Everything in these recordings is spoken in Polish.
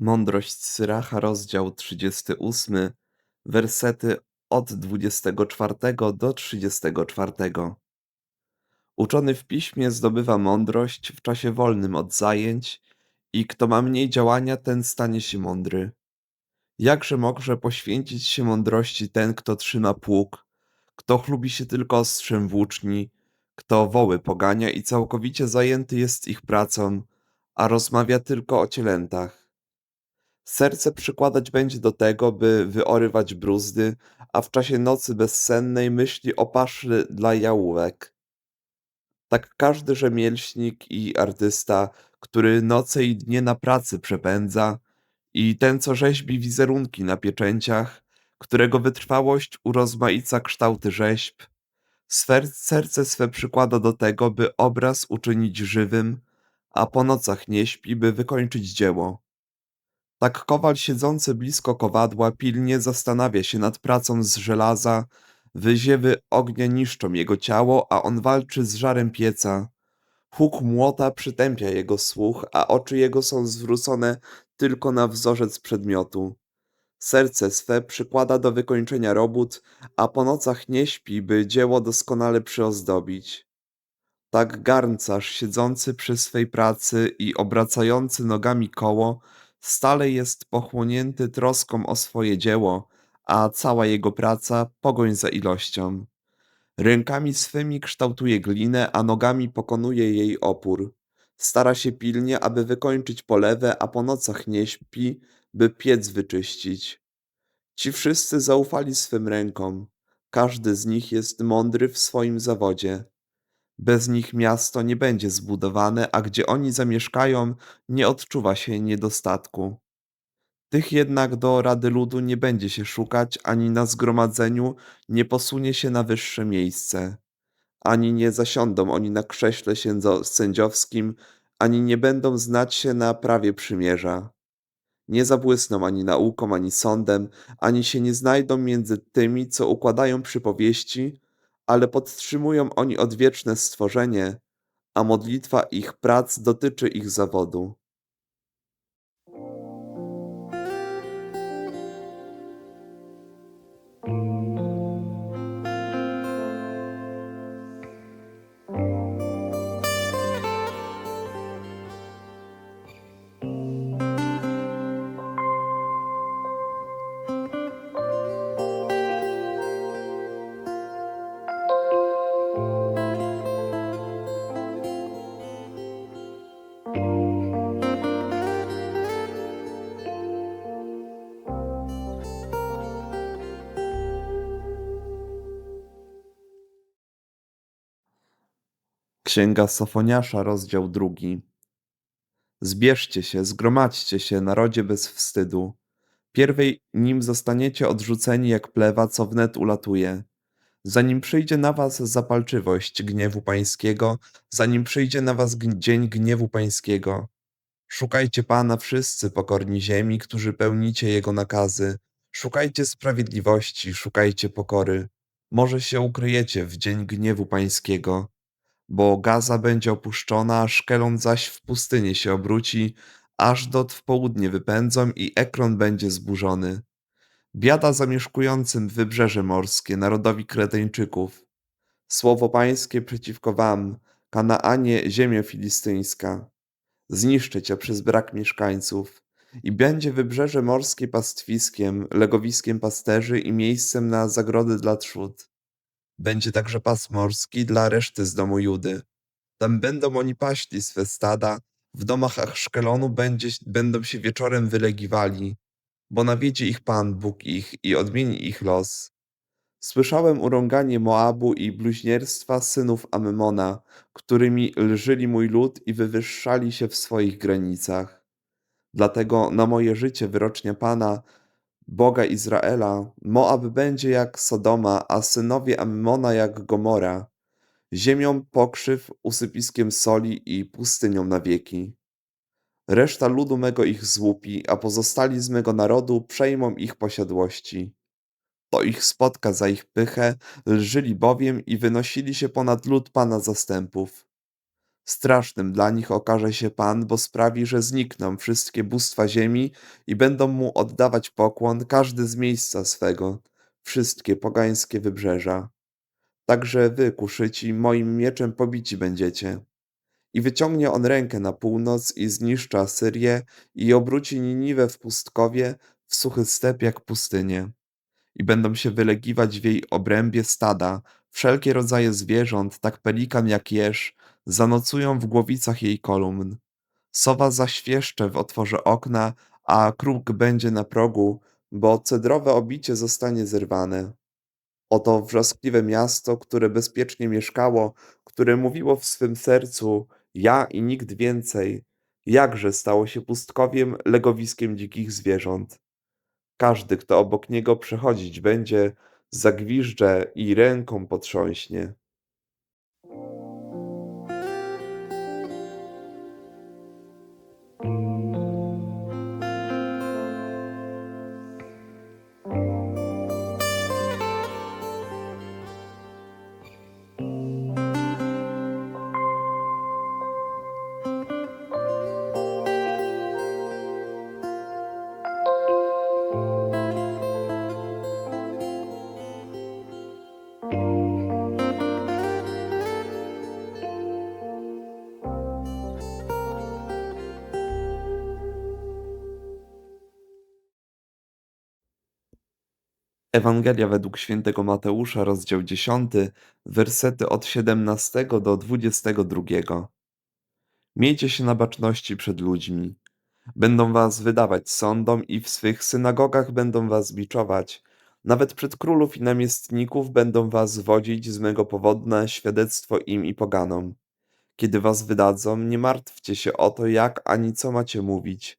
Mądrość Syracha, rozdział 38, wersety od 24 do 34. Uczony w piśmie zdobywa mądrość w czasie wolnym od zajęć i kto ma mniej działania, ten stanie się mądry. Jakże może poświęcić się mądrości ten, kto trzyma pług, kto chlubi się tylko ostrzem włóczni, kto woły pogania i całkowicie zajęty jest ich pracą, a rozmawia tylko o cielętach. Serce przykładać będzie do tego, by wyorywać bruzdy, a w czasie nocy bezsennej myśli o paszy dla jałówek. Tak każdy rzemieślnik i artysta, który noce i dnie na pracy przepędza, i ten, co rzeźbi wizerunki na pieczęciach, którego wytrwałość urozmaica kształty rzeźb, serce swe przykłada do tego, by obraz uczynić żywym, a po nocach nie śpi, by wykończyć dzieło. Tak kowal siedzący blisko kowadła pilnie zastanawia się nad pracą z żelaza, wyziewy ognia niszczą jego ciało, a on walczy z żarem pieca. Huk młota przytępia jego słuch, a oczy jego są zwrócone tylko na wzorzec przedmiotu. Serce swe przykłada do wykończenia robót, a po nocach nie śpi, by dzieło doskonale przyozdobić. Tak garncarz siedzący przy swej pracy i obracający nogami koło, stale jest pochłonięty troską o swoje dzieło, a cała jego praca pogoń za ilością. Rękami swymi kształtuje glinę, a nogami pokonuje jej opór. Stara się pilnie, aby wykończyć polewę, a po nocach nie śpi, by piec wyczyścić. Ci wszyscy zaufali swym rękom. Każdy z nich jest mądry w swoim zawodzie. Bez nich miasto nie będzie zbudowane, a gdzie oni zamieszkają, nie odczuwa się niedostatku. Tych jednak do Rady Ludu nie będzie się szukać, ani na zgromadzeniu nie posunie się na wyższe miejsce. Ani nie zasiądą oni na krześle sędziowskim, ani nie będą znać się na prawie przymierza. Nie zabłysną ani nauką, ani sądem, ani się nie znajdą między tymi, co układają przypowieści, ale podtrzymują oni odwieczne stworzenie, a modlitwa ich prac dotyczy ich zawodu. Księga Sofoniasza, rozdział drugi. Zbierzcie się, zgromadźcie się, narodzie bez wstydu. Pierwej nim zostaniecie odrzuceni jak plewa, co wnet ulatuje. Zanim przyjdzie na was zapalczywość gniewu pańskiego, zanim przyjdzie na was dzień gniewu pańskiego. Szukajcie Pana wszyscy pokorni ziemi, którzy pełnicie Jego nakazy. Szukajcie sprawiedliwości, szukajcie pokory. Może się ukryjecie w dzień gniewu pańskiego bo Gaza będzie opuszczona, a Szkelon zaś w pustynię się obróci, Ażdot w południe wypędzą i Ekron będzie zburzony. Biada zamieszkującym wybrzeże morskie, narodowi Kreteńczyków. Słowo pańskie przeciwko wam, Kanaanie, ziemio filistyńska. Zniszczę cię przez brak mieszkańców. I będzie wybrzeże morskie pastwiskiem, legowiskiem pasterzy i miejscem na zagrody dla trzód. Będzie także pas morski dla reszty z domu Judy. Tam będą oni paśli swe stada, w domach Aszkelonu będzie, będą się wieczorem wylegiwali, bo nawiedzie ich Pan, Bóg ich i odmieni ich los. Słyszałem urąganie Moabu i bluźnierstwa synów Ammona, którymi lżyli mój lud i wywyższali się w swoich granicach. Dlatego na moje życie wyrocznia Pana, Boga Izraela, Moab będzie jak Sodoma, a synowie Ammona jak Gomora, ziemią pokrzyw, usypiskiem soli i pustynią na wieki. Reszta ludu mego ich złupi, a pozostali z mego narodu przejmą ich posiadłości. To ich spotka za ich pychę, lżyli bowiem i wynosili się ponad lud Pana zastępów. Strasznym dla nich okaże się Pan, bo sprawi, że znikną wszystkie bóstwa ziemi i będą mu oddawać pokłon każdy z miejsca swego, wszystkie pogańskie wybrzeża. Także wy, kuszyci, moim mieczem pobici będziecie. I wyciągnie on rękę na północ i zniszczy Asyrię i obróci Niniwę w pustkowie, w suchy step jak pustynię. I będą się wylegiwać w jej obrębie stada, wszelkie rodzaje zwierząt, tak pelikan jak jeż, zanocują w głowicach jej kolumn. Sowa zaświeszcze w otworze okna, a kruk będzie na progu, bo cedrowe obicie zostanie zerwane. Oto wrzaskliwe miasto, które bezpiecznie mieszkało, które mówiło w swym sercu: Ja i nikt więcej, jakże stało się pustkowiem, legowiskiem dzikich zwierząt. Każdy, kto obok niego przechodzić będzie, zagwiżdże i ręką potrząśnie. Ewangelia według świętego Mateusza, rozdział 10, wersety od 17 do 22. Miejcie się na baczności przed ludźmi. Będą was wydawać sądom i w swych synagogach będą was biczować. Nawet przed królów i namiestników będą was wodzić z mego powodu na świadectwo im i poganom. Kiedy was wydadzą, nie martwcie się o to, jak ani co macie mówić.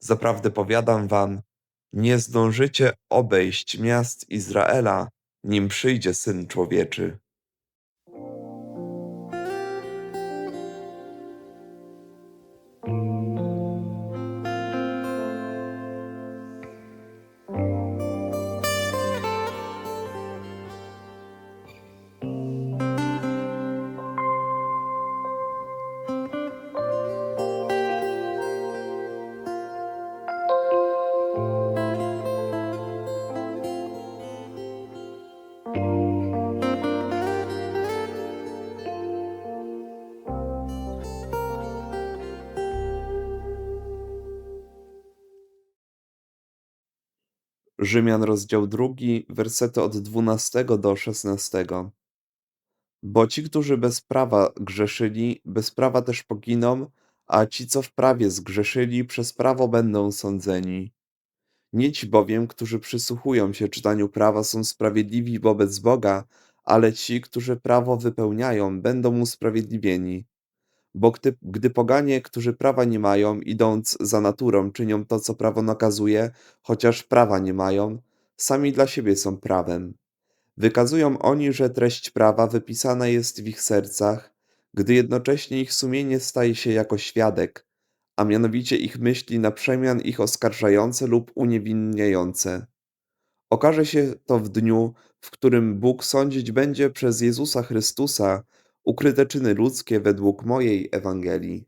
Zaprawdę powiadam wam, nie zdążycie obejść miast Izraela, nim przyjdzie Syn Człowieczy. Rzymian, rozdział drugi, wersety od 12 do 16. Bo ci, którzy bez prawa grzeszyli, bez prawa też poginą, a ci, co w prawie zgrzeszyli, przez prawo będą sądzeni. Nie ci bowiem, którzy przysłuchują się czytaniu prawa, są sprawiedliwi wobec Boga, ale ci, którzy prawo wypełniają, będą usprawiedliwieni. Bo gdy, gdy poganie, którzy prawa nie mają, idąc za naturą, czynią to, co prawo nakazuje, chociaż prawa nie mają, sami dla siebie są prawem. Wykazują oni, że treść prawa wypisana jest w ich sercach, gdy jednocześnie ich sumienie staje się jako świadek, a mianowicie ich myśli na przemian ich oskarżające lub uniewinniające. Okaże się to w dniu, w którym Bóg sądzić będzie przez Jezusa Chrystusa ukryte czyny ludzkie według mojej Ewangelii.